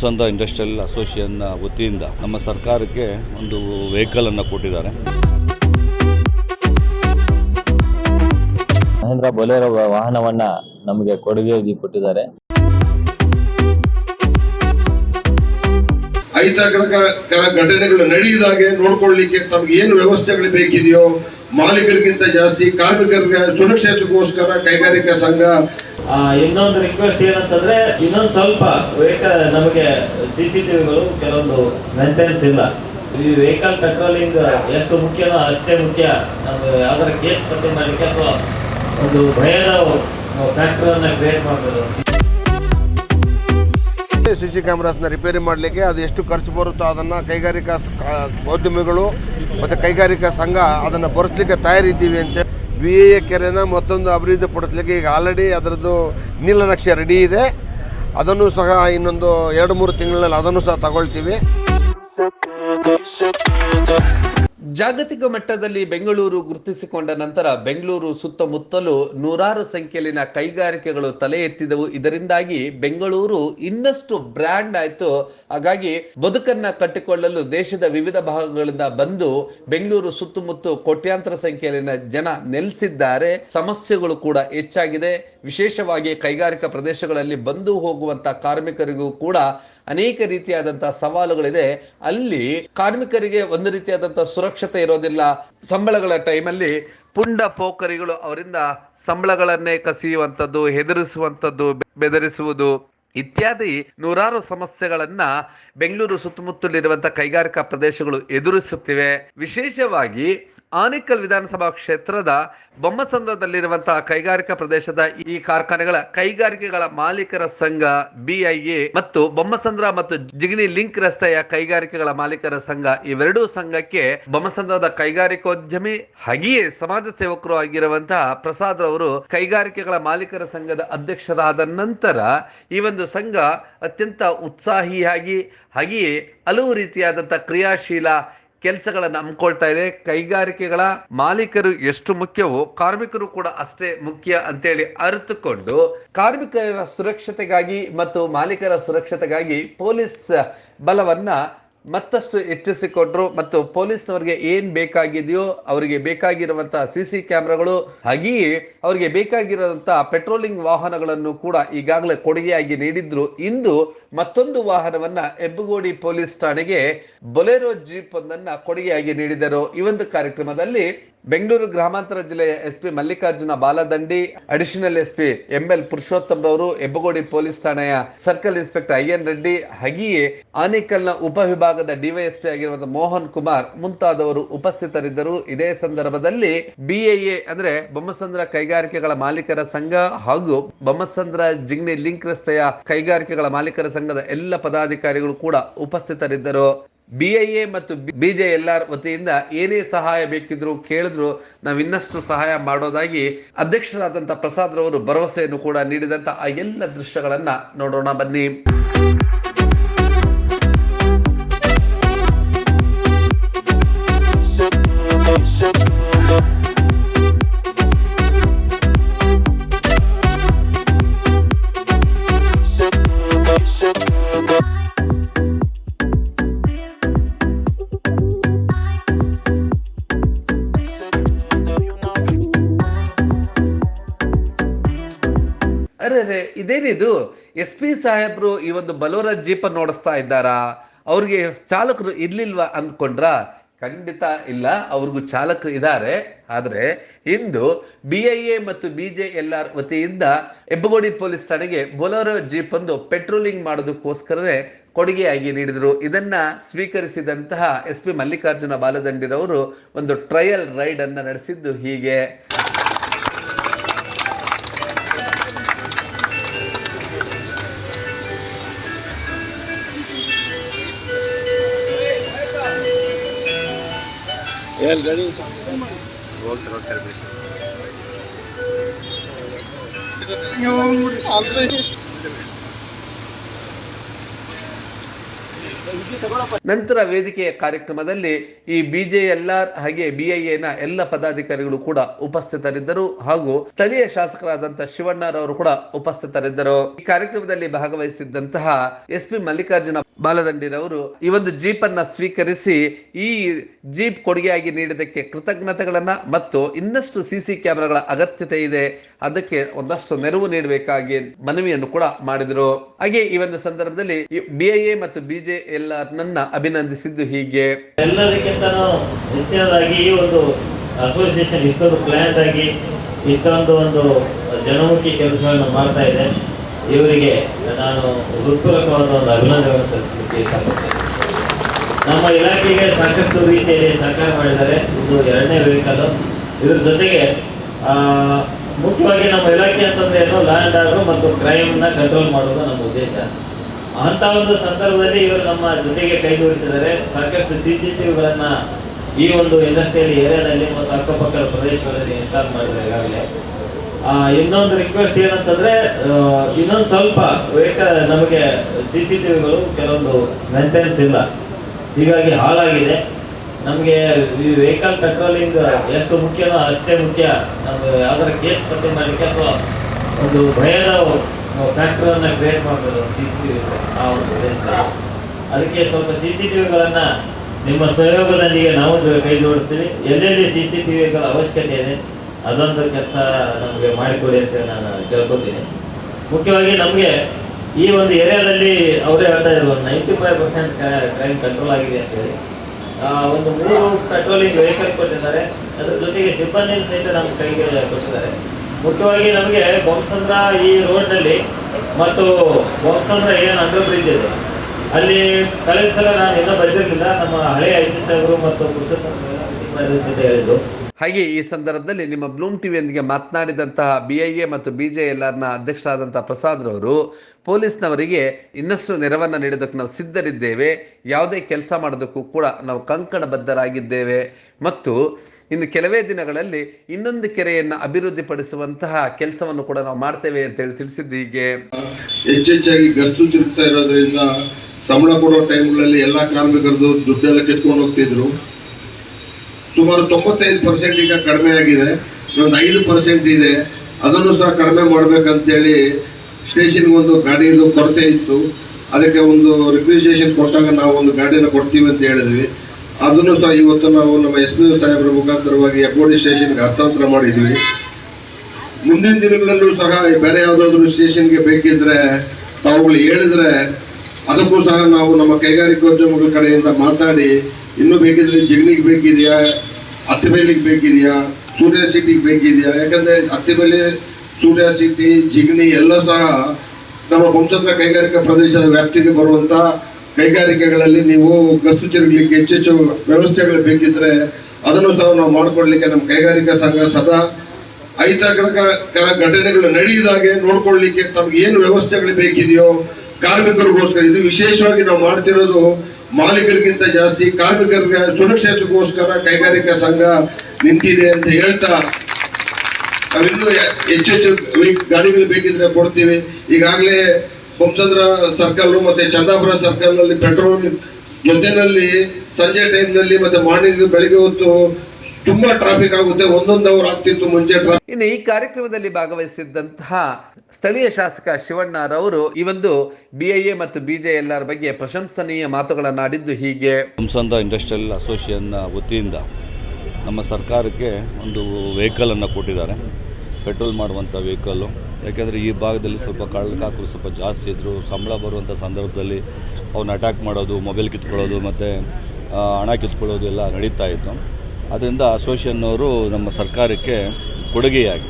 Bommasandra industrial association ವತಿಯಿಂದ ನಮ್ಮ ಸರ್ಕಾರಕ್ಕೆ ಒಂದು ವೆಹಿಕಲ್ ಅನ್ನು ಕೊಟ್ಟಿದ್ದಾರೆ. ಮಹೇಂದ್ರ ಬೊಲೆರೋ ವಾಹನವನ್ನ ನಮಗೆ ಕೊಡುಗೆಯಾಗಿ ಕೊಟ್ಟಿದ್ದಾರೆ. ಅಹಿತಕರ ಘಟನೆಗಳು ನಡೆಯದಾಗೆ ನೋಡ್ಕೊಳ್ಳಿಕ್ಕೆ ತಮ್ಗೆ ಏನು ವ್ಯವಸ್ಥೆಗಳು ಬೇಕಿದೆಯೋ ಮಾಲೀಕರಿಗಿಂತ ಜಾಸ್ತಿ ಕಾರ್ಮಿಕರಿಗೆ ಸುರಕ್ಷತೆಗೋಸ್ಕರ ಕೈಗಾರಿಕಾ ಸಂಘ ಇನ್ನೊಂದು ರಿಕ್ವೆಸ್ಟ್ ಏನಂತಂದ್ರೆ ಇನ್ನೊಂದು ಸ್ವಲ್ಪ ವೆಹಿಕಲ್ ನಮಗೆ ಸಿ ಸಿ ಟಿವಿಗಳು ಕೆಲವೊಂದು ಮೇಂಟೆನೆನ್ಸ್ ಇಲ್ಲ. ಈ ವೆಹಿಕಲ್ ಪೆಟ್ರೋಲಿಂಗ್ ಎಷ್ಟು ಮುಖ್ಯನೋ ಅಷ್ಟೇ ಮುಖ್ಯ. ನಾವು ಯಾವ್ದಾರ ಕೇಸ್ ಪಟ್ಟಿ ಮಾಡಲಿಕ್ಕೆ ಅಥವಾ ಒಂದು ಭಯದ ಫ್ಯಾಕ್ಟರ್ ಅನ್ನ ಕ್ರಿಯೇಟ್ ಮಾಡ್ಬೋದು. ಸಿ ಸಿ ಕ್ಯಾಮ್ರಾಸ್ನ ರಿಪೇರಿ ಮಾಡಲಿಕ್ಕೆ ಅದು ಎಷ್ಟು ಖರ್ಚು ಬರುತ್ತೋ ಅದನ್ನು ಕೈಗಾರಿಕಾ ಉದ್ಯಮಿಗಳು ಮತ್ತು ಕೈಗಾರಿಕಾ ಸಂಘ ಅದನ್ನು ಬರೆಸಲಿಕ್ಕೆ ತಯಾರಿದ್ದೀವಿ ಅಂತ ಬಿ ಎ ಕೆರೆನ ಮತ್ತೊಂದು ಅಭಿವೃದ್ಧಿ ಪಡಿಸ್ಲಿಕ್ಕೆ ಈಗ ಆಲ್ರೆಡಿ ಅದರದ್ದು ನೀಲನಕ್ಷೆ ರೆಡಿ ಇದೆ. ಅದನ್ನು ಸಹ ಇನ್ನೊಂದು ಎರಡು ಮೂರು ತಿಂಗಳಲ್ಲಿ ಅದನ್ನು ಸಹ ತಗೊಳ್ತೀವಿ. ಜಾಗತಿಕ ಮಟ್ಟದಲ್ಲಿ ಬೆಂಗಳೂರು ಗುರುತಿಸಿಕೊಂಡ ನಂತರ ಬೆಂಗಳೂರು ಸುತ್ತಮುತ್ತಲು ನೂರಾರು ಸಂಖ್ಯೆಯಲ್ಲಿನ ಕೈಗಾರಿಕೆಗಳು ತಲೆ ಎತ್ತಿದವು. ಇದರಿಂದಾಗಿ ಬೆಂಗಳೂರು ಇನ್ನಷ್ಟು ಬ್ರ್ಯಾಂಡ್ ಆಯಿತು. ಹಾಗಾಗಿ ಬದುಕನ್ನ ಕಟ್ಟಿಕೊಳ್ಳಲು ದೇಶದ ವಿವಿಧ ಭಾಗಗಳಿಂದ ಬಂದು ಬೆಂಗಳೂರು ಸುತ್ತಮುತ್ತ ಕೋಟ್ಯಾಂತರ ಸಂಖ್ಯೆಯಲ್ಲಿನ ಜನ ನೆಲೆಸಿದ್ದಾರೆ. ಸಮಸ್ಯೆಗಳು ಕೂಡ ಹೆಚ್ಚಾಗಿದೆ. ವಿಶೇಷವಾಗಿ ಕೈಗಾರಿಕಾ ಪ್ರದೇಶಗಳಲ್ಲಿ ಬಂದು ಹೋಗುವಂತ ಕಾರ್ಮಿಕರಿಗೂ ಕೂಡ ಅನೇಕ ರೀತಿಯಾದಂತಹ ಸವಾಲುಗಳಿದೆ. ಅಲ್ಲಿ ಕಾರ್ಮಿಕರಿಗೆ ಒಂದು ರೀತಿಯಾದಂತಹ ಸುರಕ್ಷತೆ ಇರೋದಿಲ್ಲ. ಸಂಬಳಗಳ ಟೈಮಲ್ಲಿ ಪುಂಡ ಪೋಖರಿಗಳು ಅವರಿಂದ ಸಂಬಳಗಳನ್ನೇ ಕಸಿಯುವಂಥದ್ದು, ಹೆದರಿಸುವಂಥದ್ದು, ಬೆದರಿಸುವುದು ಇತ್ಯಾದಿ ನೂರಾರು ಸಮಸ್ಯೆಗಳನ್ನ ಬೆಂಗಳೂರು ಸುತ್ತಮುತ್ತಲಿರುವಂತಹ ಕೈಗಾರಿಕಾ ಪ್ರದೇಶಗಳು ಎದುರಿಸುತ್ತಿವೆ. ವಿಶೇಷವಾಗಿ ಆನೇಕಲ್ ವಿಧಾನಸಭಾ ಕ್ಷೇತ್ರದ ಬೊಮ್ಮಸಂದ್ರದಲ್ಲಿರುವಂತಹ ಕೈಗಾರಿಕಾ ಪ್ರದೇಶದ ಈ ಕಾರ್ಖಾನೆಗಳ ಕೈಗಾರಿಕೆಗಳ ಮಾಲೀಕರ ಸಂಘ ಬಿಐಎ ಮತ್ತು ಬೊಮ್ಮಸಂದ್ರ ಮತ್ತು ಜಿಗಣಿ ಲಿಂಕ್ ರಸ್ತೆಯ ಕೈಗಾರಿಕೆಗಳ ಮಾಲೀಕರ ಸಂಘ, ಇವೆರಡೂ ಸಂಘಕ್ಕೆ ಬೊಮ್ಮಸಂದ್ರದ ಕೈಗಾರಿಕೋದ್ಯಮಿ ಹಾಗೆಯೇ ಸಮಾಜ ಸೇವಕರು ಆಗಿರುವಂತಹ ಪ್ರಸಾದ್ ರವರು ಕೈಗಾರಿಕೆಗಳ ಮಾಲೀಕರ ಸಂಘದ ಅಧ್ಯಕ್ಷರಾದ ನಂತರ ಈ ಒಂದು ಸಂಘ ಅತ್ಯಂತ ಉತ್ಸಾಹಿಯಾಗಿ, ಹಾಗೆಯೇ ಹಲವು ರೀತಿಯಾದಂತಹ ಕ್ರಿಯಾಶೀಲ ಕೆಲಸಗಳನ್ನು ಹಮ್ಮಿಕೊಳ್ತಾ ಇದೆ. ಕೈಗಾರಿಕೆಗಳ ಮಾಲೀಕರು ಎಷ್ಟು ಮುಖ್ಯವೋ ಕಾರ್ಮಿಕರು ಕೂಡ ಅಷ್ಟೇ ಮುಖ್ಯ ಅಂತೇಳಿ ಅರಿತುಕೊಂಡು ಕಾರ್ಮಿಕರ ಸುರಕ್ಷತೆಗಾಗಿ ಮತ್ತು ಮಾಲೀಕರ ಸುರಕ್ಷತೆಗಾಗಿ ಪೊಲೀಸ್ ಬಲವನ್ನ ಮತ್ತಷ್ಟು ಹೆಚ್ಚಿಸಿಕೊಟ್ರು ಮತ್ತು ಪೊಲೀಸ್ನವರಿಗೆ ಏನ್ ಬೇಕಾಗಿದೆಯೋ ಅವರಿಗೆ ಬೇಕಾಗಿರುವಂತಹ ಸಿ ಸಿ ಕ್ಯಾಮ್ರಾಗಳು, ಹಾಗೆಯೇ ಅವರಿಗೆ ಬೇಕಾಗಿರುವಂತಹ ಪೆಟ್ರೋಲಿಂಗ್ ವಾಹನಗಳನ್ನು ಕೂಡ ಈಗಾಗಲೇ ಕೊಡುಗೆಯಾಗಿ ನೀಡಿದ್ರು. ಇಂದು ಮತ್ತೊಂದು ವಾಹನವನ್ನ ಹೆಬ್ಬಗೋಡಿ ಪೊಲೀಸ್ ಠಾಣೆಗೆ ಬೊಲೆರೋ ಜೀಪ್ ಒಂದನ್ನ ಕೊಡುಗೆಯಾಗಿ ನೀಡಿದರು. ಈ ಒಂದು ಕಾರ್ಯಕ್ರಮದಲ್ಲಿ ಬೆಂಗಳೂರು ಗ್ರಾಮಾಂತರ ಜಿಲ್ಲೆಯ S P Mallikarjuna Baladandi additional S P M Purushottam ರವರು ಹೆಬ್ಬಗೋಡಿ ಪೊಲೀಸ್ ಠಾಣೆಯ circle inspector I N Reddy, ಹಾಗೆಯೇ ಆನೇಕಲ್ನ ಉಪವಿಭಾಗದ ಡಿವೈಎಸ್ಪಿ ಆಗಿರುವಂತಹ ಮೋಹನ್ ಕುಮಾರ್ ಮುಂತಾದವರು ಉಪಸ್ಥಿತರಿದ್ದರು. ಇದೇ ಸಂದರ್ಭದಲ್ಲಿ ಬಿಎಎ ಅಂದ್ರೆ ಬೊಮ್ಮಸಂದ್ರ ಕೈಗಾರಿಕೆಗಳ ಮಾಲೀಕರ ಸಂಘ ಹಾಗೂ ಬೊಮ್ಮಸಂದ್ರ ಜಿಗ್ನಿ ಲಿಂಕ್ ರಸ್ತೆಯ ಕೈಗಾರಿಕೆಗಳ ಮಾಲೀಕರ ಸಂಘದ ಎಲ್ಲ ಪದಾಧಿಕಾರಿಗಳು ಕೂಡ ಉಪಸ್ಥಿತರಿದ್ದರು. ಬಿಐಎ ಮತ್ತು ಬಿಜೆಎಲ್ಆರ್ ವತಿಯಿಂದ ಏನೇ ಸಹಾಯ ಬೇಕಿದ್ರು ಕೇಳಿದ್ರು ನಾವು ಇನ್ನಷ್ಟು ಸಹಾಯ ಮಾಡೋದಾಗಿ ಅಧ್ಯಕ್ಷರಾದಂಥ ಪ್ರಸಾದ್ ರವರು ಭರವಸೆಯನ್ನು ಕೂಡ ನೀಡಿದಂತ ಆ ಎಲ್ಲ ದೃಶ್ಯಗಳನ್ನ ನೋಡೋಣ ಬನ್ನಿ. ಇದೇನಿದು? ಎಸ್ ಪಿ ಸಾಹೇಬ್ರು ಈ ಒಂದು ಬಲೋರ ಜೀಪ್ ಓಡಿಸ್ತಾ ಇದ್ದಾರಾ? ಅವ್ರಿಗೆ ಚಾಲಕರು ಇರ್ಲಿಲ್ವಾ ಅಂದ್ಕೊಂಡ್ರ ಖಂಡಿತ ಇಲ್ಲ, ಅವ್ರಿಗೂ ಚಾಲಕರು ಇದ್ದಾರೆ ಆದರೆ ಇಂದು ಬಿ ಐ ಎ ಮತ್ತು ಬಿ ಜೆ ಎಲ್ ಆರ್ ವತಿಯಿಂದ ಹೆಬ್ಬಗೋಡಿ ಪೊಲೀಸ್ ಠಾಣೆಗೆ ಬೊಲೋರೋ ಜೀಪ್ ಒಂದು ಪೆಟ್ರೋಲಿಂಗ್ ಮಾಡೋದಕ್ಕೋಸ್ಕರವೇ ಕೊಡುಗೆಯಾಗಿ ನೀಡಿದರು. ಇದನ್ನ ಸ್ವೀಕರಿಸಿದಂತಹ ಎಸ್ ಪಿ ಮಲ್ಲಿಕಾರ್ಜುನ ಬಾಲದಂಡಿರವರು ಒಂದು ಟ್ರಯಲ್ ರೈಡ್ ಅನ್ನ ನಡೆಸಿದ್ದು ಹೀಗೆ. El gari Walter Walter Best. Yo, ನಂತರ ವೇದಿಕೆಯ ಕಾರ್ಯಕ್ರಮದಲ್ಲಿ ಈ ಬಿಜೆಎಲ್ಆರ್ ಹಾಗೆ ಬಿಐಎನ ಎಲ್ಲ ಪದಾಧಿಕಾರಿಗಳು ಕೂಡ ಉಪಸ್ಥಿತರಿದ್ದರು ಹಾಗೂ ಸ್ಥಳೀಯ ಶಾಸಕರಾದಂತಹ ಶಿವಣ್ಣರವರು ಕೂಡ ಉಪಸ್ಥಿತರಿದ್ದರು. ಈ ಕಾರ್ಯಕ್ರಮದಲ್ಲಿ ಭಾಗವಹಿಸಿದ್ದಂತಹ ಎಸ್ ಪಿ ಮಲ್ಲಿಕಾರ್ಜುನ ಬಾಲದಂಡಿರವರು ಈ ಒಂದು ಜೀಪ್ ಅನ್ನ ಸ್ವೀಕರಿಸಿ ಈ ಜೀಪ್ ಕೊಡುಗೆಯಾಗಿ ನೀಡಿದ್ದಕ್ಕೆ ಕೃತಜ್ಞತೆಗಳನ್ನ ಮತ್ತು ಇನ್ನಷ್ಟು ಸಿಸಿ ಕ್ಯಾಮೆರಾಗಳ ಅಗತ್ಯತೆ ಇದೆ, ಅದಕ್ಕೆ ಒಂದಷ್ಟು ನೆರವು ನೀಡಬೇಕಾಗಿ ಮನವಿಯನ್ನು ಕೂಡ ಮಾಡಿದರು. ಹಾಗೆ ಈ ಒಂದು ಸಂದರ್ಭದಲ್ಲಿ ಬಿಐಎ ಮತ್ತು ಬಿಜೆ ನನ್ನ ಅಭಿನಂದಿಸಿದ್ದು ಹೀಗೆ. ಎಲ್ಲದಕ್ಕಿಂತ ಹೆಚ್ಚಿನದಾಗಿ ಈ ಒಂದು ಅಸೋಸಿಯೇಷನ್ ಇಷ್ಟೊಂದು ಪ್ಲಾನ್ ಆಗಿ ಇಷ್ಟೊಂದು ಒಂದು ಜನಮುಖಿ ಕೆಲಸಗಳನ್ನು ಮಾಡ್ತಾ ಇದೆ. ಇವರಿಗೆ ನಾನು ಹೃತ್ಪೂರ್ವಕವಾದ ಒಂದು ಅಭಿನಂದನೆಗಳನ್ನು ಸಲ್ಲಿಸಲಿಕ್ಕೆ ನಮ್ಮ ಇಲಾಖೆಗೆ ಸಾಕಷ್ಟು ರೀತಿಯಲ್ಲಿ ಸಹಕಾರ ಮಾಡಿದ್ದಾರೆ. ಇದು ಎರಡನೇ ವೆಹಿಕಲ್. ಇದ್ರ ಜೊತೆಗೆ ಮುಖ್ಯವಾಗಿ ನಮ್ಮ ಇಲಾಖೆ ಅಂತಂದ್ರೆ ಏನು ಲ್ಯಾಂಡ್ ಆರ್ಡರ್ ಮತ್ತು ಕ್ರೈಮ್ನ ಕಂಟ್ರೋಲ್ ಮಾಡೋದು ನಮ್ಮ ಉದ್ದೇಶ. ಅಂತ ಒಂದು ಸಂದರ್ಭದಲ್ಲಿ ಇವರು ನಮ್ಮ ಜೊತೆಗೆ ಕೈ ಜೋಡಿಸಿದರೆ ಸಾಕಷ್ಟು ಸಿ ಸಿ ಟಿವಿಗಳನ್ನ ಈ ಒಂದು ಇಂಡಸ್ಟ್ರಿಯಲ್ ಏರಿಯಾದಲ್ಲಿ ಮತ್ತು ಅಕ್ಕಪಕ್ಕದ ಪ್ರದೇಶಗಳಲ್ಲಿ ಇನ್ಸ್ಟಾಲ್ ಮಾಡಿದ್ರೆ ಈಗಾಗಲೇ. ಇನ್ನೊಂದು ರಿಕ್ವೆಸ್ಟ್ ಏನಂತಂದ್ರೆ ಇನ್ನೊಂದು ಸ್ವಲ್ಪ ವೆಹಿಕಲ್ ನಮಗೆ ಸಿ ಸಿ ಟಿವಿಗಳು ಕೆಲವೊಂದು ಮೇಂಟೆನೆನ್ಸ್ ಇಲ್ಲ. ಹೀಗಾಗಿ ಹಾಳಾಗಿದೆ. ನಮಗೆ ಈ ವೆಹಿಕಲ್ ಪೆಟ್ರೋಲಿಂಗ್ ಎಷ್ಟು ಮುಖ್ಯನೋ ಅಷ್ಟೇ ಮುಖ್ಯ. ನಮ್ಗೆ ಯಾವ್ದಾರ ಕೇಸ್ ಪತ್ತೆ ಮಾಡಲಿಕ್ಕೆ ಅಥವಾ ಒಂದು ಭಯದ ಫ್ಯಾಕ್ಟರ್ ಅನ್ನ ಕ್ರಿಯೇಟ್ ಮಾಡ್ಬೋದು ಸಿ ಸಿ ಟಿವಿ ಆ ಒಂದು ಅದಕ್ಕೆ ಸ್ವಲ್ಪ ಸಿ ಸಿ ಟಿವಿಗಳನ್ನ ನಿಮ್ಮ ಸಹಯೋಗದೊಂದಿಗೆ ನಾವು ಕೈ ಜೋಡಿಸ್ತೀವಿ. ಎಲ್ಲೆಲ್ಲಿ ಸಿ ಸಿ ಟಿವಿಗಳ ಅವಶ್ಯಕತೆ ಇದೆ, ಅದೊಂದು ಕೆಲಸ ನಮಗೆ ಮಾಡಿಕೊಡಿ ಅಂತ ನಾನು ಕೇಳ್ಕೊತೀನಿ. ಮುಖ್ಯವಾಗಿ ನಮಗೆ ಈ ಒಂದು ಏರಿಯಾದಲ್ಲಿ ಅವರೇ ಹೇಳ್ತಾ ಇದ್ರು ಒಂದು ninety five percent crime control ಆಗಿದೆ ಅಂತ ಹೇಳಿ. ಒಂದು ಮೂರು ಪೆಟ್ರೋಲಿಂಗ್ ವೆಹಿಕಲ್ ಕೊಟ್ಟಿದ್ದಾರೆ. ಅದ್ರ ಜೊತೆಗೆ ಸಿಬ್ಬಂದಿ ಸಹಿತ ನಮ್ಮ ಕೈಗೆ ಕೊಟ್ಟಿದ್ದಾರೆ. ಮುಖ್ಯವಾಗಿ ನಮಗೆ ಬೊಮ್ಮಸಂದ್ರ ಈ ರೋಡ್ನಲ್ಲಿ ಮತ್ತು ಬೊಮ್ಮಸಂದ್ರ ಏನು ಅಂಡರ್ ಬ್ರಿಡ್ಜ್ ಇದೆ. ಅಲ್ಲಿ ಕಳೆದ ಸಲ ನಾನು ಇನ್ನೂ ಬಂದಿರಲಿಲ್ಲ ನಮ್ಮ ಹಳೆಯ ಐ ಸಿ ಸಾಹೇಬರು ಮತ್ತು ಪುರುಷೋತ್ತಮ ಹೇಳಿದ್ದು ಹಾಗೆ ಈ ಸಂದರ್ಭದಲ್ಲಿ ನಿಮ್ಮ ಬ್ಲೂಮ್ ಟಿವಿಯೊಂದಿಗೆ ಮಾತನಾಡಿದಂತಹ ಬಿಐಎ ಮತ್ತು ಬಿಜೆಎಲ್ಆರ್ನ ಅಧ್ಯಕ್ಷರಾದಂತಹ ಪ್ರಸಾದ್ ರವರು ಪೊಲೀಸ್ನವರಿಗೆ ಇನ್ನಷ್ಟು ನೆರವನ್ನು ನೀಡೋದಕ್ಕೆ ನಾವು ಸಿದ್ಧರಿದ್ದೇವೆ. ಯಾವುದೇ ಕೆಲಸ ಮಾಡೋದಕ್ಕೂ ಕೂಡ ನಾವು ಕಂಕಣಬದ್ಧರಾಗಿದ್ದೇವೆ. ಮತ್ತು ಇನ್ನು ಕೆಲವೇ ದಿನಗಳಲ್ಲಿ ಇನ್ನೊಂದು ಕೆರೆಯನ್ನು ಅಭಿವೃದ್ಧಿಪಡಿಸುವಂತಹ ಕೆಲಸವನ್ನು ಕೂಡ ನಾವು ಮಾಡ್ತೇವೆ ಅಂತ ಹೇಳಿ ತಿಳಿಸಿದ್ದು ಹೀಗೆ. ಹೆಚ್ಚೆಚ್ಚಾಗಿ ಗಸ್ತು ತಿರುಗ್ತಾ ಇರೋದ್ರಿಂದ ಸಂಬಳ ಕೊಡೋ ಟೈಮ್ಗಳಲ್ಲಿ ಎಲ್ಲ ಕಾರ್ಮಿಕರದ್ದು ದುಡ್ಡೆಲ್ಲ ಕಿತ್ಕೊಂಡು ಹೋಗ್ತಿದ್ರು. ಸುಮಾರು ತೊಂಬತ್ತೈದು ಪರ್ಸೆಂಟ್ ಈಗ ಕಡಿಮೆ ಆಗಿದೆ. ಒಂದು ಐದು ಪರ್ಸೆಂಟ್ ಇದೆ. ಅದನ್ನು ಸಹ ಕಡಿಮೆ ಮಾಡಬೇಕಂತೇಳಿ ಸ್ಟೇಷನ್ಗೆ ಒಂದು ಗಾಡಿದು ಕೊರತೆ ಇತ್ತು. ಅದಕ್ಕೆ ಒಂದು ರಿಕ್ವಿಸೇಷನ್ ಕೊಟ್ಟಾಗ ನಾವು ಒಂದು ಗಾಡಿನ ಕೊಡ್ತೀವಿ ಅಂತ ಹೇಳಿದ್ವಿ. ಅದನ್ನು ಸಹ ಇವತ್ತು ನಾವು ನಮ್ಮ ಎಸ್ ಪಿ ಸಾಹೇಬರ ಮುಖಾಂತರವಾಗಿ ಎಫ್ ಸ್ಟೇಷನ್ಗೆ ಹಸ್ತಾಂತರ ಮಾಡಿದ್ವಿ. ಮುಂದಿನ ದಿನಗಳಲ್ಲೂ ಸಹ ಬೇರೆ ಯಾವುದಾದ್ರೂ ಸ್ಟೇಷನ್ಗೆ ಬೇಕಿದ್ರೆ ತಾವುಗಳು ಹೇಳಿದ್ರೆ ಅದಕ್ಕೂ ಸಹ ನಾವು ನಮ್ಮ ಕೈಗಾರಿಕೋದ್ಯಮಗಳ ಕಡೆಯಿಂದ ಮಾತಾಡಿ, ಇನ್ನೂ ಬೇಕಿದ್ರೆ ಜಿಗಣಿಗೆ ಬೇಕಿದೆಯಾ ಹತ್ತಿಬೇಲಿಗೆ ಬೇಕಿದೆಯಾ? ಸೂರ್ಯ ಸಿಟಿಗೆ ಬೇಕಿದೆಯಾ? ಯಾಕಂದ್ರೆ ಹತ್ತಿಬೇಲಿ ಸೂರ್ಯ ಸಿಟಿ ಜಿಗ್ನಿ ಎಲ್ಲ ಸಹ ನಮ್ಮ ಪಂಚತ್ರ ಕೈಗಾರಿಕಾ ಪ್ರದೇಶದ ವ್ಯಾಪ್ತಿಗೆ ಬರುವಂತ ಕೈಗಾರಿಕೆಗಳಲ್ಲಿ ನೀವು ಗಸ್ತು ತಿರುಗಲಿಕ್ಕೆ ಹೆಚ್ಚೆಚ್ಚು ವ್ಯವಸ್ಥೆಗಳು ಬೇಕಿದ್ರೆ ಅದನ್ನು ಸಹ ನಾವು ಮಾಡಿಕೊಡ್ಲಿಕ್ಕೆ ನಮ್ಮ ಕೈಗಾರಿಕಾ ಸಂಘ ಸದಾ ಅಹಿತಕರ ಘಟನೆಗಳು ನಡೆಯದಾಗೆ ನೋಡ್ಕೊಳ್ಲಿಕ್ಕೆ ತಮ್ಗೆ ಏನು ವ್ಯವಸ್ಥೆಗಳು ಬೇಕಿದೆಯೋ ಕಾರ್ಮಿಕರಿಗೋಸ್ಕರ ಇದು ವಿಶೇಷವಾಗಿ ನಾವು ಮಾಡ್ತಿರೋದು ಮಾಲೀಕರಿಗಿಂತ ಜಾಸ್ತಿ ಕಾರ್ಮಿಕರಿಗೆ ಸುರಕ್ಷತೆಗೋಸ್ಕರ ಕೈಗಾರಿಕಾ ಸಂಘ ನಿಂತಿದೆ ಅಂತ ಹೇಳ್ತಾ ನಾವಿನ್ನೂ ಹೆಚ್ಚೆಚ್ಚು ಹೆಚ್ಚು ಹೆಚ್ಚು ಗಾಡಿಗಳು ಬೇಕಿದ್ರೆ ಕೊಡ್ತೀವಿ. ಈಗಾಗಲೇ ಬೊಮ್ಮಸಂದ್ರ ಸರ್ಕಲ್ ಮತ್ತೆ ಚಂದಾಪುರ ಸರ್ಕಲ್ನಲ್ಲಿ ಪೆಟ್ರೋಲ್ ಜೊತೆನಲ್ಲಿ ಸಂಜೆ ಟೈಮ್ನಲ್ಲಿ ಮತ್ತೆ ಮಾರ್ನಿಂಗ್ ಬೆಳಿಗ್ಗೆ ಹೊತ್ತು ತುಂಬಾ ಟ್ರಾಫಿಕ್ ಆಗುತ್ತೆ. ಒಂದೊಂದು ಅವರ್ ಆಗ್ತಿತ್ತು ಮುಂಚೆ ಇನ್ನು ಈ ಕಾರ್ಯಕ್ರಮದಲ್ಲಿ ಭಾಗವಹಿಸಿದ್ದಂತಹ ಸ್ಥಳೀಯ ಶಾಸಕ ಶಿವಣ್ಣರವರು ಈ ಒಂದು ಬಿಐಎ ಮತ್ತು ಬಿಜೆಎಲ್ಆರ್ ಬಗ್ಗೆ ಪ್ರಶಂಸನೀಯ ಮಾತುಗಳನ್ನು ಆಡಿದ್ದು ಹೀಗೆ. ಹಂಸಂದ ಇಂಡಸ್ಟ್ರಿಯಲ್ ಅಸೋಸಿಯೇಷನ್ನ ವತಿಯಿಂದ ನಮ್ಮ ಸರ್ಕಾರಕ್ಕೆ ಒಂದು ವೆಹಿಕಲನ್ನು ಕೊಟ್ಟಿದ್ದಾರೆ. ಪೆಟ್ರೋಲ್ ಮಾಡುವಂಥ ವೆಹಿಕಲ್ಲು ಯಾಕೆಂದರೆ ಈ ಭಾಗದಲ್ಲಿ ಸ್ವಲ್ಪ ಕಳ್ಳಕಾಕರು ಸ್ವಲ್ಪ ಜಾಸ್ತಿ ಇದ್ದರು ಸಂಬಳ ಬರುವಂಥ ಸಂದರ್ಭದಲ್ಲಿ ಅವನ್ನ ಅಟ್ಯಾಕ್ ಮಾಡೋದು ಮೊಬೈಲ್ ಕಿತ್ಕೊಳ್ಳೋದು ಮತ್ತು ಹಣ ಕಿತ್ಕೊಳ್ಳೋದು ಎಲ್ಲ ನಡೀತಾ ಇತ್ತು. ಅದರಿಂದ ಅಸೋಸಿಯೇಷನ್ನವರು ನಮ್ಮ ಸರ್ಕಾರಕ್ಕೆ ಕೊಡುಗೆಯಾಗಿ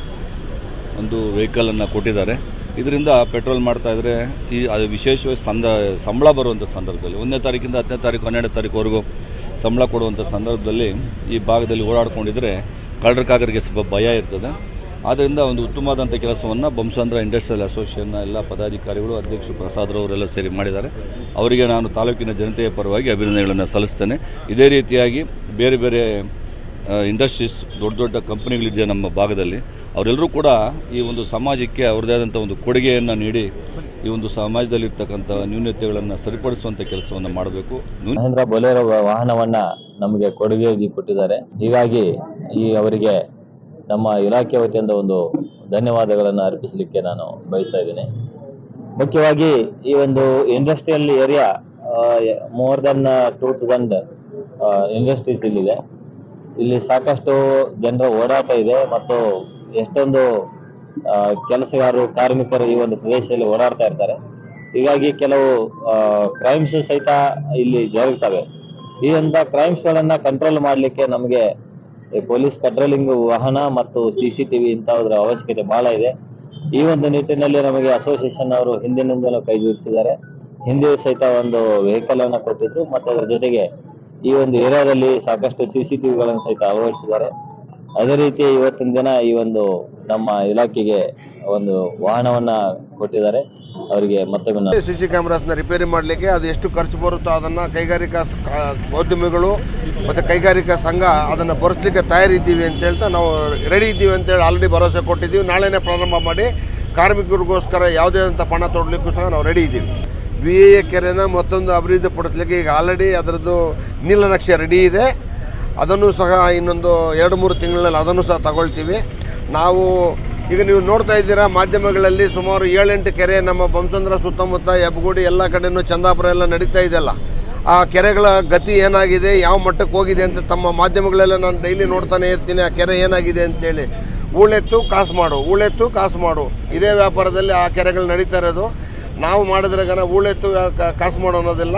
ಒಂದು ವೆಹಿಕಲನ್ನು ಕೊಟ್ಟಿದ್ದಾರೆ. ಇದರಿಂದ ಪೆಟ್ರೋಲ್ ಮಾಡ್ತಾ ಇದ್ರೆ ಈ, ಅದು ವಿಶೇಷವಾಗಿ ಸಂದ, ಸಂಬಳ ಬರುವಂಥ ಸಂದರ್ಭದಲ್ಲಿ, ಒಂದನೇ ತಾರೀಕಿಂದ ಹತ್ತನೇ ತಾರೀಕು, ಹನ್ನೆರಡನೇ ತಾರೀಕುವರೆಗೂ ಸಂಬಳ ಕೊಡುವಂಥ ಸಂದರ್ಭದಲ್ಲಿ ಈ ಭಾಗದಲ್ಲಿ ಓಡಾಡ್ಕೊಂಡಿದ್ರೆ ಕಳ್ಳರಕಾಗರಿಗೆ ಸ್ವಲ್ಪ ಭಯ ಇರ್ತದೆ. ಆದ್ದರಿಂದ ಒಂದು ಉತ್ತಮವಾದಂಥ ಕೆಲಸವನ್ನು ಬಂಸಾಂಧ್ರ ಇಂಡಸ್ಟ್ರಿಯಲ್ ಅಸೋಸಿಯೇಷನ್ನ ಎಲ್ಲ ಪದಾಧಿಕಾರಿಗಳು, ಅಧ್ಯಕ್ಷರು ಪ್ರಸಾದ್ರವರೆಲ್ಲ ಸೇರಿ ಮಾಡಿದ್ದಾರೆ. ಅವರಿಗೆ ನಾನು ತಾಲೂಕಿನ ಜನತೆಯ ಪರವಾಗಿ ಅಭಿನಂದನೆಗಳನ್ನು ಸಲ್ಲಿಸ್ತೇನೆ. ಇದೇ ರೀತಿಯಾಗಿ ಬೇರೆ ಬೇರೆ ಇಂಡಸ್ಟ್ರೀಸ್ ದೊಡ್ಡ ದೊಡ್ಡ ಕಂಪನಿಗಳಿದೆ ನಮ್ಮ ಭಾಗದಲ್ಲಿ. ಅವರೆಲ್ಲರೂ ಕೂಡ ಈ ಒಂದು ಸಮಾಜಕ್ಕೆ ಅವ್ರದ್ದೇ ಆದಂಥ ಒಂದು ಕೊಡುಗೆಯನ್ನು ನೀಡಿ ಈ ಒಂದು ಸಮಾಜದಲ್ಲಿರ್ತಕ್ಕಂಥ ನ್ಯೂನತೆಗಳನ್ನು ಸರಿಪಡಿಸುವಂಥ ಕೆಲಸವನ್ನು ಮಾಡಬೇಕು. ಮಹೇಂದ್ರ ಬೊಲೆರೋ ವಾಹನವನ್ನು ನಮಗೆ ಕೊಡುಗೆಯಾಗಿ ಕೊಟ್ಟಿದ್ದಾರೆ. ಹೀಗಾಗಿ ಈ ಅವರಿಗೆ ನಮ್ಮ ಇಲಾಖೆ ವತಿಯಿಂದ ಒಂದು ಧನ್ಯವಾದಗಳನ್ನು ಅರ್ಪಿಸಲಿಕ್ಕೆ ನಾನು ಬಯಸ್ತಾ ಇದ್ದೀನಿ. ಮುಖ್ಯವಾಗಿ ಈ ಒಂದು industrial area more than two thousand industries ಇಲ್ಲಿದೆ. ಇಲ್ಲಿ ಸಾಕಷ್ಟು ಜನರ ಓಡಾಟ ಇದೆ ಮತ್ತು ಎಷ್ಟೊಂದು ಕೆಲಸಗಾರರು, ಕಾರ್ಮಿಕರು ಈ ಒಂದು ಪ್ರದೇಶದಲ್ಲಿ ಓಡಾಡ್ತಾ ಇರ್ತಾರೆ. ಹೀಗಾಗಿ ಕೆಲವು ಕ್ರೈಮ್ಸ್ ಸಹಿತ ಇಲ್ಲಿ ಜರುಗ್ತವೆ. ಈ ಅಂತ ಕ್ರೈಮ್ಸ್ ಗಳನ್ನ ಕಂಟ್ರೋಲ್ ಮಾಡ್ಲಿಕ್ಕೆ ನಮಗೆ ಪೊಲೀಸ್ ಪೆಟ್ರೋಲಿಂಗ್ ವಾಹನ ಮತ್ತು ಸಿ ಸಿ ಟಿವಿ ಇಂತಹದ್ರ ಅವಶ್ಯಕತೆ ಬಹಳ ಇದೆ. ಈ ಒಂದು ನಿಟ್ಟಿನಲ್ಲಿ ನಮಗೆ ಅಸೋಸಿಯೇಷನ್ ಅವರು ಹಿಂದಿನಿಂದಲೂ ಕೈ ಜೋಡಿಸಿದ್ದಾರೆ. ಹಿಂದೆ ಸಹಿತ ಒಂದು ವೆಹಿಕಲ್ ಅನ್ನ ಕೊಟ್ಟಿದ್ರು ಮತ್ತೆ ಅದರ ಜೊತೆಗೆ ಈ ಒಂದು ಏರಿಯಾದಲ್ಲಿ ಸಾಕಷ್ಟು ಸಿ ಸಿ ಟಿವಿಗಳನ್ನು ಸಹಿತ ಅಳವಡಿಸಿದ್ದಾರೆ. ಅದೇ ರೀತಿ ಇವತ್ತಿನ ದಿನ ಈ ಒಂದು ನಮ್ಮ ಇಲಾಖೆಗೆ ಒಂದು ವಾಹನವನ್ನ ಕೊಟ್ಟಿದ್ದಾರೆ. ಅವರಿಗೆ ಮತ್ತೊಮ್ಮೆ ಸಿಸಿ ಕ್ಯಾಮೆರಾಸ್ನ ರಿಪೇರಿ ಮಾಡಲಿಕ್ಕೆ ಅದು ಎಷ್ಟು ಖರ್ಚು ಬರುತ್ತೋ ಅದನ್ನ ಕೈಗಾರಿಕಾ ಉದ್ಯಮಿಗಳು ಮತ್ತೆ ಕೈಗಾರಿಕಾ ಸಂಘ ಅದನ್ನ ಭರಿಸ್ಲಿಕ್ಕೆ ತಯಾರಿದ್ದೀವಿ ಅಂತ ಹೇಳ್ತಾ ನಾವು ರೆಡಿ ಇದ್ದೀವಿ ಅಂತ ಹೇಳಿ ಆಲ್ರೆಡಿ ಭರವಸೆ ಕೊಟ್ಟಿದ್ದೀವಿ. ನಾಳೆನೇ ಪ್ರಾರಂಭ ಮಾಡಿ ಕಾರ್ಮಿಕರಿಗೋಸ್ಕರ ಯಾವುದೇ ಅಂತ ಪಣ ತೊಡಲಿಕ್ಕೂ ಸಹ ನಾವು ರೆಡಿ ಇದ್ದೀವಿ. ವಿ ಎ ಕೆರೆನ ಮತ್ತೊಂದು ಅಭಿವೃದ್ಧಿ ಪಡಿಸ್ಲಿಕ್ಕೆ ಈಗ ಆಲ್ರೆಡಿ ಅದರದ್ದು ನೀಲನಕ್ಷೆ ರೆಡಿ ಇದೆ. ಅದನ್ನು ಸಹ ಇನ್ನೊಂದು ಎರಡು ಮೂರು ತಿಂಗಳಲ್ಲಿ ಅದನ್ನು ಸಹ ತಗೊಳ್ತೀವಿ. ನಾವು ಈಗ ನೀವು ನೋಡ್ತಾ ಇದ್ದೀರಾ ಮಾಧ್ಯಮಗಳಲ್ಲಿ ಸುಮಾರು ಏಳೆಂಟು ಕೆರೆ ನಮ್ಮ ಬಂಸಂದ್ರ ಸುತ್ತಮುತ್ತ ಹೆಬ್ಬಗೋಡಿ ಎಲ್ಲ ಕಡೆನೂ ಚಂದಾಪುರ ಎಲ್ಲ ನಡೀತಾ ಇದೆಯಲ್ಲ. ಆ ಕೆರೆಗಳ ಗತಿ ಏನಾಗಿದೆ, ಯಾವ ಮಟ್ಟಕ್ಕೆ ಹೋಗಿದೆ ಅಂತ ತಮ್ಮ ಮಾಧ್ಯಮಗಳೆಲ್ಲ ನಾನು ಡೈಲಿ ನೋಡ್ತಾನೆ ಇರ್ತೀನಿ, ಆ ಕೆರೆ ಏನಾಗಿದೆ ಅಂತೇಳಿ. ಹೂಳೆತ್ತು ಕಾಸು ಮಾಡು ಹೂಳೆತ್ತು ಕಾಸು ಮಾಡು ಇದೇ ವ್ಯಾಪಾರದಲ್ಲಿ ಆ ಕೆರೆಗಳು ನಡೀತಾ ಇರೋದು. ನಾವು ಮಾಡಿದ್ರೆ ಗನ ಹೂಳೆತ್ತು ಕಾಸು ಮಾಡೋ ಅನ್ನೋದಿಲ್ಲ.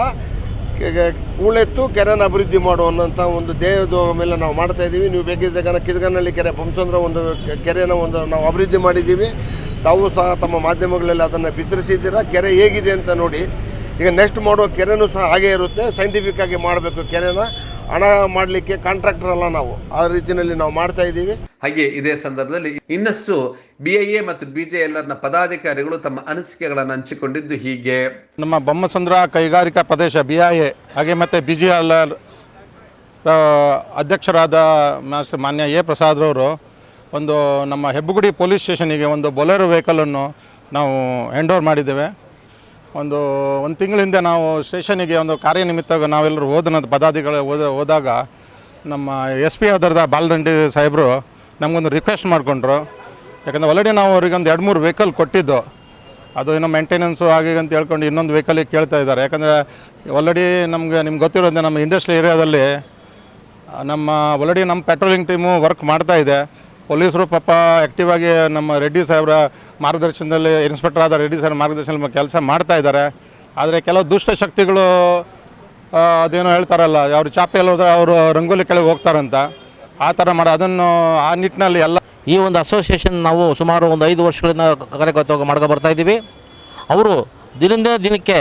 ಹೂಳೆತ್ತು ಕೆರೆನ ಅಭಿವೃದ್ಧಿ ಅನ್ನೋಂಥ ಒಂದು ದೇಹದ ಮೇಲೆ ನಾವು ಮಾಡ್ತಾ ಇದ್ದೀವಿ. ನೀವು ಬೇಕಿದ್ದಾಗನ ಗನ ಕಿದ್ಗನಹಳ್ಳಿ ಕೆರೆ ಪಂಚಂದ್ರ ಒಂದು ಕೆ- ಕೆರೆನ ಒಂದು ನಾವು ಅಭಿವೃದ್ಧಿ ಮಾಡಿದ್ದೀವಿ. ತಾವು ಸಹ ತಮ್ಮ ಮಾಧ್ಯಮಗಳಲ್ಲಿ ಅದನ್ನು ಬಿತ್ತರಿಸಿದ್ದೀರಾ? ಕೆರೆ ಹೇಗಿದೆ ಅಂತ ನೋಡಿ. ಈಗ ನೆಕ್ಸ್ಟ್ ಮಾಡೋ ಕೆರೆನೂ ಸಹ ಹಾಗೇ ಇರುತ್ತೆ. ಸೈಂಟಿಫಿಕ್ ಆಗಿ ಮಾಡಬೇಕು ಕೆರೆನ. ಹಣ ಮಾಡಲಿಕ್ಕೆ ಕಾಂಟ್ರಾಕ್ಟರ್ ಅಲ್ಲ ನಾವು. ಆ ರೀತಿಯಲ್ಲಿ ನಾವು ಮಾಡ್ತಾ ಇದ್ದೀವಿ. ಹಾಗೆ ಇದೇ ಸಂದರ್ಭದಲ್ಲಿ ಇನ್ನಷ್ಟು ಬಿಐಎ ಮತ್ತು ಬಿಜೆಎಲ್ಆರ್ನ ಪದಾಧಿಕಾರಿಗಳು ತಮ್ಮ ಅನಿಸಿಕೆಗಳನ್ನು ಹಂಚಿಕೊಂಡಿದ್ದು ಹೀಗೆ. ನಮ್ಮ ಬೊಮ್ಮಸಂದ್ರ ಕೈಗಾರಿಕಾ ಪ್ರದೇಶ ಬಿ ಐ ಎ ಹಾಗೆ ಮತ್ತು ಬಿ ಜಿ ಎಲ್ ಆರ್ ಅಧ್ಯಕ್ಷರಾದ ಮಾಸ್ಟರ್ ಮಾನ್ಯ ಎ ಪ್ರಸಾದ್ರವರು ಒಂದು ನಮ್ಮ ಹೆಬ್ಬಗುಡಿ ಪೊಲೀಸ್ ಸ್ಟೇಷನಿಗೆ ಒಂದು ಬೊಲೆರೋ ವೆಹಿಕಲನ್ನು ನಾವು ಹ್ಯಾಂಡ್ ಓವರ್ ಮಾಡಿದ್ದೇವೆ. ಒಂದು ಒಂದು ತಿಂಗಳ ಹಿಂದೆ ನಾವು ಸ್ಟೇಷನಿಗೆ ಒಂದು ಕಾರ್ಯನಿಮಿತ್ತ ನಾವೆಲ್ಲರೂ ಹೋದ ಪದಾಧಿಕಾರಿ ಹೋದ ಹೋದಾಗ ನಮ್ಮ ಎಸ್ ಪಿ ಆಧಾರದ ಬಾಲದಂಡಿ ಸಾಹೇಬರು ನಮಗೊಂದು ರಿಕ್ವೆಸ್ಟ್ ಮಾಡಿಕೊಂಡ್ರು. ಯಾಕಂದರೆ ಆಲ್ರೆಡಿ ನಾವು ಅವ್ರಿಗೆ ಒಂದು ಎರಡು, ಮೂರು ವೆಹಿಕಲ್ ಕೊಟ್ಟಿದ್ದು. ಅದು ಇನ್ನೂ ಮೇಂಟೆನೆನ್ಸು ಹಾಗೆ ಅಂತ ಹೇಳ್ಕೊಂಡು ಇನ್ನೊಂದು ವೆಹಿಕಲಿಗೆ ಕೇಳ್ತಾ ಇದ್ದಾರೆ. ಯಾಕಂದರೆ ಆಲ್ರೆಡಿ ನಮಗೆ, ನಿಮ್ಗೆ ಗೊತ್ತಿರೋದೇ ನಮ್ಮ ಇಂಡಸ್ಟ್ರಿ ಏರಿಯಾದಲ್ಲಿ ನಮ್ಮ ಆಲ್ರೆಡಿ ನಮ್ಮ ಪೆಟ್ರೋಲಿಂಗ್ ಟೀಮು ವರ್ಕ್ ಮಾಡ್ತಾ ಇದೆ. ಪೊಲೀಸರು ಪಾಪ ಆ್ಯಕ್ಟಿವ್ ಆಗಿ ನಮ್ಮ ರೆಡ್ಡಿ ಸಾಹೇಬರ ಮಾರ್ಗದರ್ಶನದಲ್ಲಿ ಇನ್ಸ್ಪೆಕ್ಟರ್ ಆದ ರೆಡ್ಡಿ ಸಾಹೇಬ್ರ ಮಾರ್ಗದರ್ಶನದಲ್ಲಿ ಕೆಲಸ ಮಾಡ್ತಾ ಇದ್ದಾರೆ. ಆದರೆ ಕೆಲವು ದುಷ್ಟ ಶಕ್ತಿಗಳು ಅದೇನೋ ಹೇಳ್ತಾರಲ್ಲ, ಅವ್ರು ಚಾಪೆಯಲ್ಲಿ ಹೋದ್ರೆ ಅವರು ರಂಗೋಲಿ ಕೆಳಗೆ ಹೋಗ್ತಾರಂತ. ಆ ಥರ ಮಾಡಿ, ಅದನ್ನು ಆ ನಿಟ್ಟಿನಲ್ಲಿ ಎಲ್ಲ ಈ ಒಂದು ಅಸೋಸಿಯೇಷನ್ ನಾವು ಸುಮಾರು ಒಂದು ಐದು ವರ್ಷಗಳಿಂದ ಕಾರ್ಯಕರ್ತವಾಗಿ ಮಾಡ್ಕೊ ಬರ್ತಾ ಇದ್ದೀವಿ. ಅವರು ದಿನದಿಂದ ದಿನಕ್ಕೆ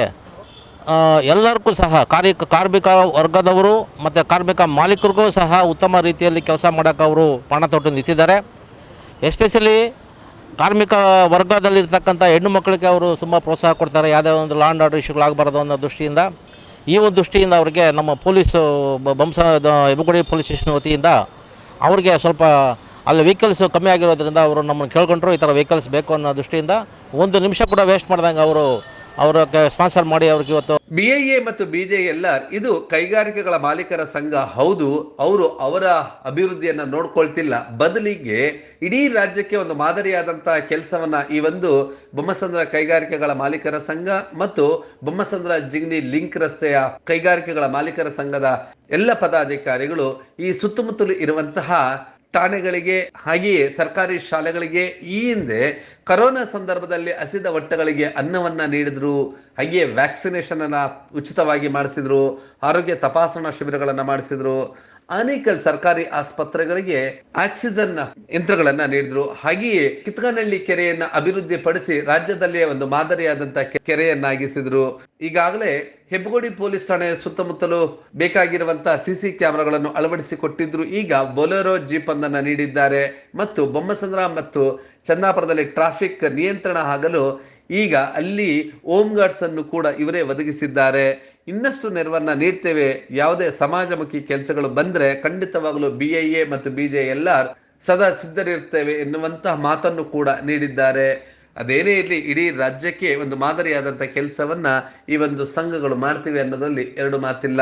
ಎಲ್ಲರಿಗೂ ಸಹ ಕಾರ್ಯ ಕಾರ್ಮಿಕ ವರ್ಗದವರು ಮತ್ತು ಕಾರ್ಮಿಕ ಮಾಲೀಕರಿಗೂ ಸಹ ಉತ್ತಮ ರೀತಿಯಲ್ಲಿ ಕೆಲಸ ಮಾಡೋಕ್ಕೆ ಅವರು ಪಣ ತೊಟ್ಟು ನಿಂತಿದ್ದಾರೆ. ಎಸ್ಪೆಷಲಿ ಕಾರ್ಮಿಕ ವರ್ಗದಲ್ಲಿರ್ತಕ್ಕಂಥ ಹೆಣ್ಣು ಮಕ್ಕಳಿಗೆ ಅವರು ತುಂಬ ಪ್ರೋತ್ಸಾಹ ಕೊಡ್ತಾರೆ. ಯಾವುದೇ ಒಂದು ಲ್ಯಾಂಡ್ ಆರ್ಡರ್ ಇಶ್ಯೂಗಳಾಗಬಾರ್ದು ಅನ್ನೋ ದೃಷ್ಟಿಯಿಂದ. ಈ ಒಂದು ದೃಷ್ಟಿಯಿಂದ ಅವರಿಗೆ ನಮ್ಮ ಪೊಲೀಸ್ ಬಂಸ ಹೆಬ್ಬಗುಡಿ ಪೊಲೀಸ್ ಸ್ಟೇಷನ್ ವತಿಯಿಂದ ಅವ್ರಿಗೆ ಸ್ವಲ್ಪ ಅಲ್ಲಿ ವೆಹಿಕಲ್ಸ್ ಕಮ್ಮಿ ಆಗಿರೋದ್ರಿಂದ ಅವರು ನಮ್ಮನ್ನು ಕೇಳ್ಕೊಂಡ್ರು ಈ ಥರ ವೆಹಿಕಲ್ಸ್ ಬೇಕು ಅನ್ನೋ ದೃಷ್ಟಿಯಿಂದ ಒಂದು ನಿಮಿಷ ಕೂಡ ವೇಸ್ಟ್ ಮಾಡ್ದಂಗೆ ಅವರು ಅವ್ರಿಗೆ ಸ್ಪಾನ್ಸರ್ ಮಾಡಿ ಅವ್ರಿಗೆ ಇವತ್ತು ಎ ಮತ್ತು ಬಿಜೆಎಲ್ಆರ್ ಇದು ಕೈಗಾರಿಕೆಗಳ ಮಾಲೀಕರ ಸಂಘ. ಹೌದು, ಅವರು ಅವರ ಅಭಿವೃದ್ಧಿಯನ್ನ ನೋಡ್ಕೊಳ್ತಿಲ್ಲ. ಬದಲಿಗೆ ಇಡೀ ರಾಜ್ಯಕ್ಕೆ ಒಂದು ಮಾದರಿಯಾದಂತಹ ಕೆಲಸವನ್ನ ಈ ಒಂದು ಬೊಮ್ಮಸಂದ್ರ ಕೈಗಾರಿಕೆಗಳ ಮಾಲೀಕರ ಸಂಘ ಮತ್ತು ಬೊಮ್ಮಸಂದ್ರ ಜಿಗ್ನಿ ಲಿಂಕ್ ರಸ್ತೆಯ ಕೈಗಾರಿಕೆಗಳ ಮಾಲೀಕರ ಸಂಘದ ಎಲ್ಲ ಪದಾಧಿಕಾರಿಗಳು ಈ ಸುತ್ತಮುತ್ತಲು ಇರುವಂತಹ ಠಾಣೆಗಳಿಗೆ, ಹಾಗೆಯೇ ಸರ್ಕಾರಿ ಶಾಲೆಗಳಿಗೆ ಈ ಹಿಂದೆ ಕರೋನಾ ಸಂದರ್ಭದಲ್ಲಿ ಹಸಿದ ಹೊಟ್ಟೆಗಳಿಗೆ ಅನ್ನವನ್ನ ನೀಡಿದ್ರು, ಹಾಗೆಯೇ ವ್ಯಾಕ್ಸಿನೇಷನ್ ಅನ್ನ ಉಚಿತವಾಗಿ ಮಾಡಿಸಿದ್ರು, ಆರೋಗ್ಯ ತಪಾಸಣಾ ಶಿಬಿರಗಳನ್ನು ಮಾಡಿಸಿದ್ರು. ಅನೇಕ ಸರ್ಕಾರಿ ಆಸ್ಪತ್ರೆಗಳಿಗೆ ಆಕ್ಸಿಜನ್ ಯಂತ್ರಗಳನ್ನ ನೀಡಿದ್ರು. ಹಾಗೆಯೇ ಕಿತ್ಕನಹಳ್ಳಿ ಕೆರೆಯನ್ನ ಅಭಿವೃದ್ಧಿಪಡಿಸಿ ರಾಜ್ಯದಲ್ಲಿಯೇ ಒಂದು ಮಾದರಿಯಾದಂತಹ ಕೆರೆಯನ್ನಾಗಿಸಿದ್ರು. ಈಗಾಗಲೇ ಹೆಬ್ಬಗೋಡಿ ಪೊಲೀಸ್ ಠಾಣೆ ಸುತ್ತಮುತ್ತಲು ಬೇಕಾಗಿರುವಂತಹ ಸಿಸಿ ಕ್ಯಾಮೆರಾಗಳನ್ನು ಅಳವಡಿಸಿಕೊಟ್ಟಿದ್ರು. ಈಗ ಬೊಲೆರೋ ಜೀಪ್ ಒಂದನ್ನ ನೀಡಿದ್ದಾರೆ. ಮತ್ತು ಬೊಮ್ಮಸಂದ್ರ ಮತ್ತು ಚನ್ನಾಪುರದಲ್ಲಿ ಟ್ರಾಫಿಕ್ ನಿಯಂತ್ರಣ ಆಗಲು ಈಗ ಅಲ್ಲಿ ಓಮ್ ಗಾರ್ಡ್ಸ್ ಅನ್ನು ಕೂಡ ಇವರೇ ಒದಗಿಸಿದ್ದಾರೆ. ಇನ್ನಷ್ಟು ನೆರವನ್ನು ನೀಡ್ತೇವೆ. ಯಾವುದೇ ಸಮಾಜಮುಖಿ ಕೆಲಸಗಳು ಬಂದ್ರೆ ಖಂಡಿತವಾಗಲೂ ಬಿ ಐ ಎ ಮತ್ತು ಬಿ ಜೆ ಎಲ್ ಆರ್ ಸದಾ ಸಿದ್ಧರಿರ್ತೇವೆ ಎನ್ನುವಂತಹ ಮಾತನ್ನು ಕೂಡ ನೀಡಿದ್ದಾರೆ. ಅದೇನೇ ಇರಲಿ, ಇಡೀ ರಾಜ್ಯಕ್ಕೆ ಒಂದು ಮಾದರಿಯಾದಂಥ ಕೆಲಸವನ್ನ ಈ ಒಂದು ಸಂಘಗಳು ಮಾಡ್ತಿವೆ ಅನ್ನೋದರಲ್ಲಿ ಎರಡು ಮಾತಿಲ್ಲ.